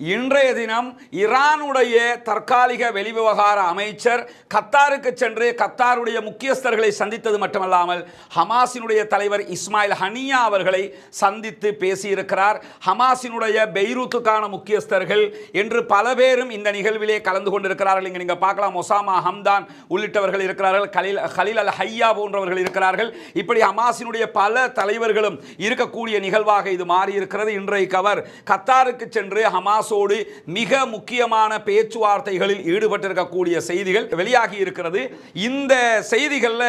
இன்றைய தினம் ஈரானுடைய தற்காலிக வெளிவிவகார அமைச்சர் கத்தாருக்கு சென்று கத்தாருடைய முக்கியஸ்தர்களை சந்தித்தது மட்டுமல்லாமல் ஹமாஸினுடைய தலைவர் இஸ்மாயில் ஹனியா அவர்களை சந்தித்து பேசியிருக்கிறார். ஹமாஸினுடைய பெய்ரூத்துக்கான முக்கியஸ்தர்கள் என்று பல பேரும் இந்த நிகழ்விலே கலந்து கொண்டிருக்கிறார்கள். இங்கே நீங்கள் பார்க்கலாம் ஒசாமா ஹம்தான் உள்ளிட்டவர்கள் இருக்கிறார்கள். கலில் ஹலில் அல் ஹையா போன்றவர்கள் இருக்கிறார்கள். இப்படி ஹமாஸினுடைய பல தலைவர்களும் இருக்கக்கூடிய நிகழ்வாக இது மாறியிருக்கிறது. இன்றைக்கு அவர் கத்தாருக்கு சென்று ஹமாஸ் ஹமாஸோடு மிக முக்கியமான பேச்சுவார்த்தைகளில் ஈடுபட்டிருக்கக்கூடிய செய்திகள் வெளியாகி இருக்கிறது. இந்த செய்திகளில்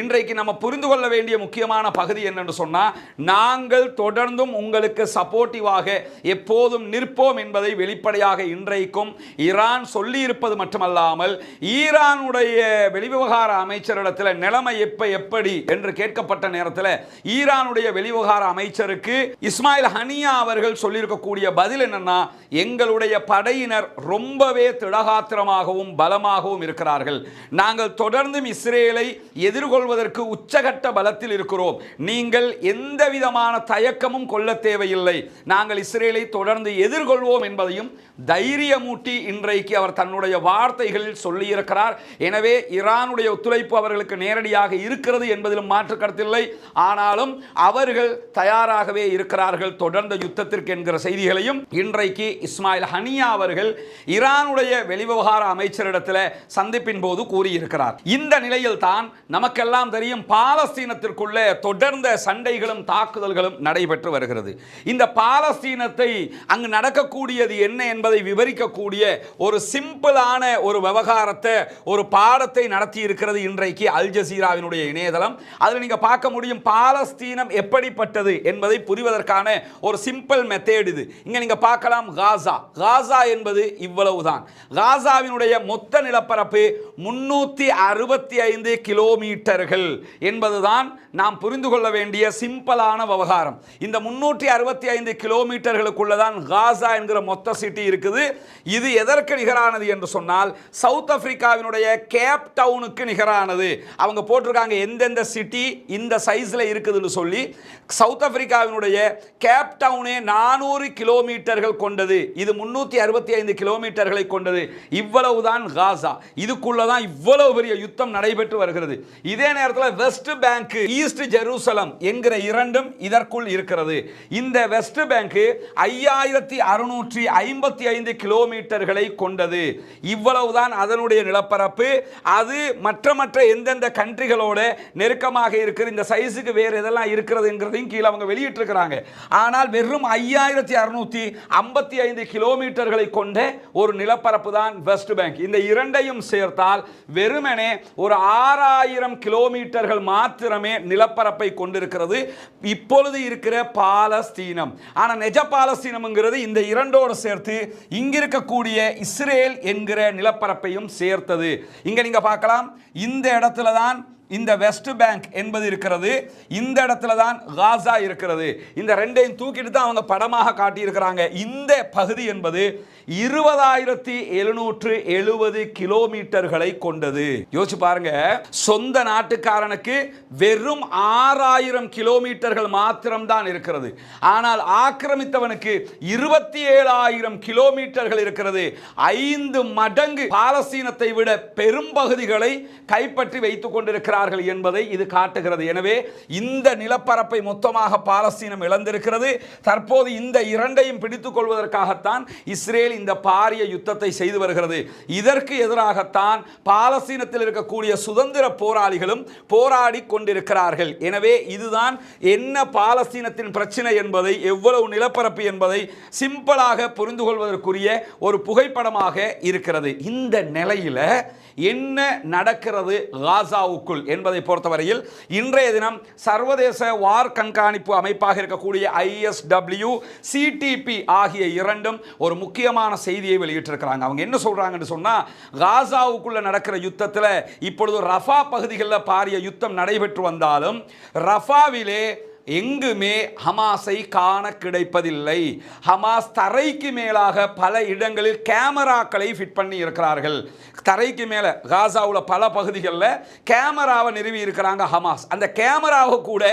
இன்றைக்கு நம்ம புரிந்து கொள்ள வேண்டிய முக்கியமான பகுதி என்னன்னு சொன்னால் நாங்கள் தொடர்ந்தும் உங்களுக்கு சப்போர்ட்டிவாக எப்போதும் நிற்போம் என்பதை வெளிப்படையாக இன்றைக்கும் ஈரான் சொல்லியிருப்பது மட்டுமல்லாமல் ஈரானுடைய வெளிவிவகார அமைச்சரிடத்தில் நிலைமை எப்ப எப்படி என்று கேட்கப்பட்ட நேரத்தில் ஈரானுடைய வெளிவிவகார அமைச்சருக்கு இஸ்மாயில் ஹனியா அவர்கள் சொல்லியிருக்கக்கூடிய பதில் என்னன்னா எங்களுடைய படையினர் ரொம்பவே திடகாத்திரமாகவும் பலமாகவும் இருக்கிறார்கள். நாங்கள் தொடர்ந்தும் இஸ்ரேலை எதிர்கொள்வதற்கு உச்சகட்ட பலத்தில் இருக்கிறோம். நீங்கள் எந்த விதமான தயக்கமும் கொள்ள தேவையில்லை. நாங்கள் இஸ்ரேலை தொடர்ந்து எதிர்கொள்வோம் என்பதையும் தைரியமூட்டி இன்றைக்கு அவர் தன்னுடைய வார்த்தைகளில் சொல்லியிருக்கிறார். எனவே ஈரானுடைய ஒத்துழைப்பு அவர்களுக்கு நேரடியாக இருக்கிறது என்பதிலும் மாற்று கருத்தில்லை ஆனாலும் அவர்கள் தயாராகவே இருக்கிறார்கள். தொடர்ந்த யுத்தத்திற்கு என்கிற செய்திகளையும் இன்றைக்கு இஸ்மாயில் ஹனியா அவர்கள் ஈரானுடைய வெளிவிவகார அமைச்சரிடத்தில் சந்திப்பின் போது கூறியிருக்கிறார். இந்த நிலையில் தான் நமக்கெல்லாம் தெரியும் பாலஸ்தீனத்திற்குள்ள தொடர்ந்த சண்டைகளும் தாக்குதல்களும் நடைபெற்று வருகிறது. இந்த பாலஸ்தீனத்தை அங்கு நடக்கக்கூடியது என்ன என்பதை விவரிக்கக்கூடிய ஒரு சிம்பிளான ஒரு விவகாரத்தை ஒரு பாடத்தை நடத்தி இருக்கிறது இன்றைக்கு அல் ஜசீராவினுடைய இணையதளம். அதில் நீங்க பார்க்க முடியும் பாலஸ்தீனம் எப்படிப்பட்டது என்பதை புரிவதற்கான ஒரு சிம்பிள் மெத்தேட் இது. இங்க நீங்க பார்க்கலாம் காசா. காசா என்பது இவ்வளவுதான். காசாவினுடைய மொத்த நிலப்பரப்பு முன்னூற்றி அறுபத்தி ஐந்து கிலோமீட்டர்கள் என்பதுதான் நாம் புரிந்து கொள்ள வேண்டிய சிம்பிளான விவகாரம். இந்த முன்னூற்றி அறுபத்தி ஐந்து கிலோமீட்டர்களுக்குள்ளதான் காசா என்கிற மொத்த சிட்டி இருக்குது. இது எதற்கு நிகரானது என்று சொன்னால் சவுத் ஆப்பிரிக்காவினுடைய கேப் டவுனுக்கு நிகரானது. அவங்க போட்டிருக்காங்க எந்தெந்த சிட்டி இந்த சைஸில் இருக்குதுன்னு சொல்லி சவுத் ஆப்பிரிக்காவினுடைய கேப் டவுனே நானூறு கிலோமீட்டர்கள் கொண்டது. இது முன்னூற்றி அறுபத்தி ஐந்து கிலோமீட்டர்களை கொண்டது. இவ்வளவுதான் காசா. இதுக்குள்ள தான் இவ்வளவு பெரிய யுத்தம் நடைபெற்று வருகிறது. இதே நேரத்தில் வெஸ்ட் பேங்க் ஈஸ்ட் ஜெருசலம் என்கிற இரண்டும் இதற்குள் இருக்கிறது. இந்த வெஸ்ட் பேங்க் ஐயாயிரத்தி அறுநூற்றி ஐம்பத்தி ஐந்து கிலோமீட்டர்களை கொண்டது. இவ்வளவுதான் அதனுடைய நிலப்பரப்பு. அது மற்ற மற்ற எந்தெந்த கண்ட்ரிகளோட நெருக்கமாக இருக்கிற இந்த சைஸுக்கு வேறு எதெல்லாம் இருக்கிறதுங்கிறதையும் கீழே அவங்க வெளியிட்டிருக்கிறாங்க. ஆனால் வெறும் ஐயாயிரத்தி அறுநூற்றி ஐம்பத்தி ஐந்து கிலோமீட்டர்களை கொண்ட ஒரு நிலப்பரப்பு தான் வெஸ்ட் பேங்க் இந்த இரண்டையும் சேர்த்தால் வெறுமனே ஒரு ஆறாயிரம் கிலோமீட்டர்கள் மாத்திரமே நிலப்பரப்பை கொண்டிருக்கிறது. இப்பொழுது இருக்கிற பாலஸ்தீனம். ஆனால் நெஜ பாலஸ்தீனம்ங்கிறது இந்த இரண்டோடு சேர்த்து இங்க இருக்கக்கூடிய இஸ்ரேல் என்கிற நிலப்பரப்பையும் சேர்த்தது. இங்க நீங்க பார்க்கலாம். இந்த இடத்துல தான் இந்த வெஸ்ட் பேங்க் என்பது இருக்கிறது. இந்த இடத்துல தான் காசா இருக்கிறது. இந்த ரெண்டையும் தூக்கிட்டு தான் அவங்க படமாக காட்டியிருக்கிறாங்க. இந்த பகுதி என்பது இருபதாயிரத்தி எழுநூற்று எழுபது கிலோமீட்டர்களை கொண்டது. யோசிச்சு பாருங்க. சொந்த நாட்டுக்காரனுக்கு வெறும் ஆறாயிரம் கிலோமீட்டர்கள் மாத்திரம்தான் இருக்கிறது. ஆனால் ஆக்கிரமித்தவனுக்கு இருபத்தி ஏழாயிரம் கிலோமீட்டர்கள் இருக்கிறது. ஐந்து மடங்கு பாலஸ்தீனத்தை விட பெரும்பகுதிகளை கைப்பற்றி வைத்துக் இருக்கிறார்கள் என்பதை இது காட்டுகிறது. எனவே இந்த நிலப்பரப்பை மொத்தமாக பாலஸ்தீனம் இழந்திருக்கிறது. தற்போது இந்த இரண்டையும் பிடித்துக் கொள்வதற்காகத்தான் இஸ்ரேல் இந்த பாரிய யுத்தத்தை செய்து வருகிறது. இதற்கு எதிராகத்தான் பாலஸ்தீனத்தில் இருக்கக்கூடிய சுதந்திர போராளிகளும் போராடி கொண்டிருக்கிறார்கள். எனவே இதுதான் என்ன பாலஸ்தீனத்தின் பிரச்சனை என்பதை எவ்வளவு நிலப்பரப்பு என்பதை சிம்பிளாக புரிந்து கொள்வதற்குரிய ஒரு புகைப்படமாக இருக்கிறது. இந்த நிலையில் என்ன நடக்கிறது? காசாவுக்குள் என்பதை பொறுத்தவரையில் இன்றைய தினம் சர்வதேச வார் கண்காணிப்பு அமைப்பாக இருக்கக்கூடிய ஐஎஸ்டபிள்யூ சிடிபி ஆகிய இரண்டும் ஒரு முக்கியமான செய்தியை வெளியிட்டிருக்கிறாங்க. அவங்க என்ன சொல்கிறாங்கன்னு சொன்னால் காசாவுக்குள்ள நடக்கிற யுத்தத்தில் இப்பொழுது ரஃபா பகுதிகளில் பாரிய யுத்தம் நடைபெற்று வந்தாலும் ரஃபாவிலே எங்குமே ஹமாஸை காண கிடைப்பதில்லை. ஹமாஸ் தரைக்கு மேலாக பல இடங்களில் கேமராக்களை ஃபிட் பண்ணி இருக்கிறார்கள். தரைக்கு மேலே காசாவில் பல பகுதிகளில் கேமராவை நிறுவி இருக்கிறாங்க ஹமாஸ். அந்த கேமராவை கூட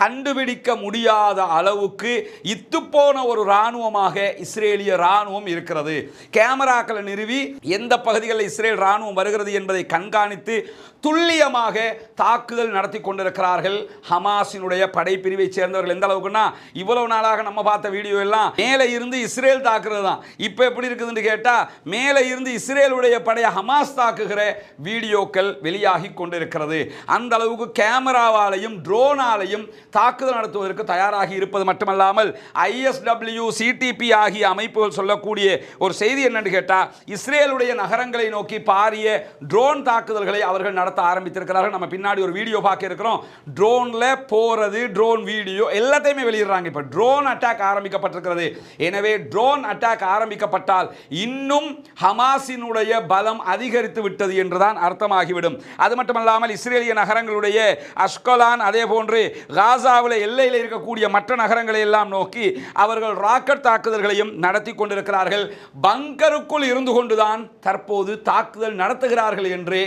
கண்டுபிடிக்க முடியாத அளவுக்கு இத்துப்போன ஒரு இராணுவமாக இஸ்ரேலிய இராணுவம் இருக்கிறது. கேமராக்களை நிறுவி எந்த பகுதிகளில் இஸ்ரேல் இராணுவம் வருகிறது என்பதை கண்காணித்து துல்லியமாக தாக்குதல் நடத்தி கொண்டிருக்கிறார்கள் ஹமாஸினுடைய படைப்பிரிவு பிரிவை சேர்ந்தவர்கள் எந்த அளவுக்குன்னா இவ்வளவு நாளாக நம்ம பார்த்த வீடியோ எல்லாம் மேலே இருந்து இஸ்ரேல் தாக்குறது தான். இப்போ எப்படி இருக்குதுன்னு கேட்டால் மேலே இருந்து இஸ்ரேலுடைய படையை ஹமாஸ் தாக்குகிற வீடியோக்கள் வெளியாகி கொண்டிருக்கிறது. அந்த அளவுக்கு கேமராவாலையும் ட்ரோனாலையும் தாக்குதல் நடத்துவதற்கு தயாராகி இருப்பது மட்டுமல்லாமல் ஐஎஸ்டபிள்யூ சிடிபி ஆகிய அமைப்புகள் சொல்லக்கூடிய ஒரு செய்தி என்னன்னு கேட்டால் இஸ்ரேலுடைய நகரங்களை நோக்கி பாரிய ட்ரோன் தாக்குதல்களை அவர்கள் நடத்த ஆரம்பித்திருக்கிறார்கள். நம்ம பின்னாடி ஒரு வீடியோ பார்க்க இருக்கிறோம். ட்ரோனில் போகிறது ட்ரோன் வீடியோ எல்லாத்தையுமே வெளியிடுறாங்க. இப்போ ட்ரோன் அட்டாக் ஆரம்பிக்கப்பட்டிருக்கிறது. எனவே ட்ரோன் அட்டாக் ஆரம்பிக்கப்பட்டால் இன்னும் ஹமாஸினுடைய பலம் அதிகரித்து விட்டது என்றுதான் அர்த்தமாகிவிடும். அது மட்டுமல்லாமல் இஸ்ரேலிய நகரங்களுடைய அஷ்கலான் அதே போன்று காசாவில் எல்லையில் இருக்கக்கூடிய மற்ற நகரங்களை எல்லாம் நோக்கி அவர்கள் ராக்கெட் தாக்குதல்களையும் நடத்தி கொண்டிருக்கிறார்கள். பங்கருக்குள் இருந்து கொண்டுதான் தற்போது தாக்குதல் நடத்துகிறார்கள் என்று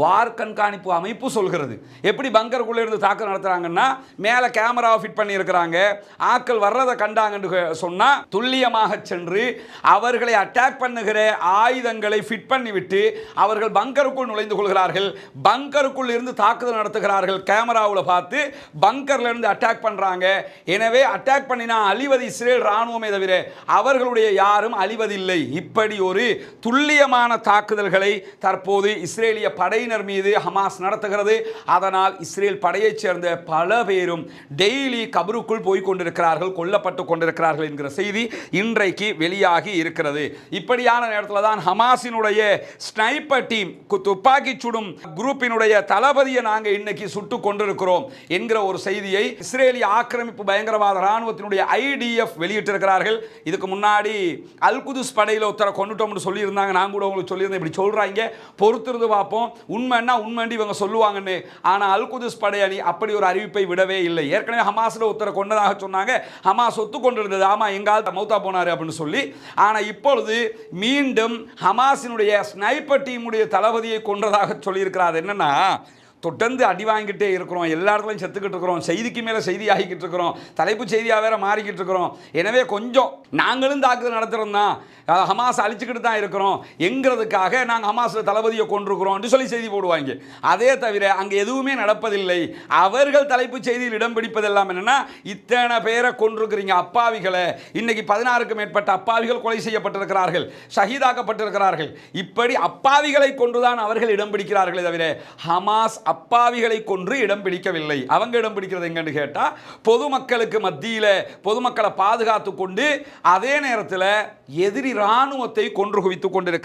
வார் கண்காணிப்பு அமைப்பு சொல்கிறது. எப்படி பங்கருக்குள்ள இருந்து தாக்குதல் நடத்துறாங்கன்னா மேலே கேமராவை ஃபிட் பண்ணியிருக்கிறாங்க. ஆக்கள் வர்றதை கண்டாங்கன்னு சொன்னா துல்லியமாக சென்று அவர்களை அட்டாக் பண்ணுகிற ஆயுதங்களை ஃபிட் பண்ணிவிட்டு அவர்கள் பங்கருக்குள் நுழைந்து கொள்கிறார்கள். பங்கருக்குள் இருந்து தாக்குதல் நடத்துகிறார்கள். கேமராவில் பார்த்து பங்கர்ல இருந்து அட்டாக் பண்றாங்க. எனவே அட்டாக் பண்ணினா அழிவது இஸ்ரேல் ராணுவமே தவிர அவர்களுடைய யாரும் அழிவதில்லை. இப்படி ஒரு துல்லியமான தாக்குதல்களை தற்போது இஸ்ரேலிய படையினர் மீது ஹமாஸ் நடத்துகிறது. அதனால் இஸ்ரேல் படையைச் சேர்ந்த பல பேரும் டெய்லி கபருக்குள் போய் கொண்டிருக்கிறார்கள் கொல்லப்பட்டு கொண்டிருக்கிறார்கள் என்கிற செய்தி இன்றைக்கு வெளியாகி இருக்கிறது. இப்படியான நேரத்தில் தான் ஹமாஸினுடைய ஸ்னைப்பர் டீம் துப்பாக்கி சுடும் குரூப்பினுடைய தளபதியை நாங்கள் இன்னைக்கு சுட்டு கொண்டிருக்கிறோம் என்கிற ஒரு செய்தியை இஸ்ரேலிய ஆக்கிரமிப்பு பயங்கரவாத ராணுவத்தினுடைய ஐடிஎஃப் வெளியிட்டிருக்கிறார்கள். இதுக்கு முன்னாடி அல் குதுஸ் படையில் ஒருத்தரை கொண்டுட்டோம்னு சொல்லியிருந்தாங்க. நான் கூட உங்களுக்கு சொல்லியிருந்தேன். இப்படி சொல்கிறாங்க பொறுத்திருந்து பார்ப்போம். உண்மைன்னா உண்மைன்னு இவங்க சொல்லுவாங்கன்னு. ஆனால் அல் குதுஸ் படையணி அப்படி ஒரு அறிவிப்பை விடவே இல்லை. ஏற்கனவே ஹமாஸில் ஒருத்தரை கொண்டதாக சொன்னாங்க. ஹமாஸ் ஒத்து கொண்டிருந்தது ஆமாம் எங்கால் மௌத்தா போனார் அப்படின்னு சொல்லி. ஆனால் இப்பொழுது மீண்டும் ஹமாஸினுடைய ஸ்னைப்பர் டீமுடைய தளபதியை கொன்றதாக சொல்லியிருக்கிறார். என்னென்னா தொடர்ந்து அடி வாங்கிட்டே இருக்கிறோம். எல்லா இடத்துலையும் செத்துக்கிட்டு இருக்கிறோம். செய்திக்கு மேலே செய்தி ஆகிக்கிட்டு இருக்கிறோம். தலைப்பு செய்தியாக வேற மாறிக்கிட்டு இருக்கிறோம். எனவே கொஞ்சம் நாங்களும் தாக்குதல் நடத்துகிறோம் தான். ஹமாஸ் அழிச்சுக்கிட்டு தான் இருக்கிறோம். எங்கிறதுக்காக நாங்கள் ஹமாஸில் தளபதியை கொண்டிருக்கிறோம் சொல்லி செய்தி போடுவாங்க. அதே தவிர அங்கே எதுவுமே நடப்பதில்லை. அவர்கள் தலைப்பு செய்தியில் இடம் பிடிப்பதெல்லாம் என்னென்னா இத்தனை பேரை கொண்டிருக்கிறீங்க அப்பாவிகளை. இன்னைக்கு பதினாறுக்கு மேற்பட்ட அப்பாவிகள் கொலை செய்யப்பட்டிருக்கிறார்கள். ஷஹீதாக்கப்பட்டிருக்கிறார்கள். இப்படி அப்பாவிகளை கொண்டுதான் அவர்கள் இடம் பிடிக்கிறார்களே தவிர ஹமாஸ் அப்பாவிகளை கொன்று இடம் பிடிக்கவில்லை. அவங்க இடம் பிடிக்கிறது எங்கன்னு கேட்டால் பொதுமக்களுக்கு மத்தியில் பொதுமக்களை பாதுகாத்து கொண்டு அதே நேரத்தில் எதிரி இராணுவத்தை கொன்று குவித்து கொண்டிருக்க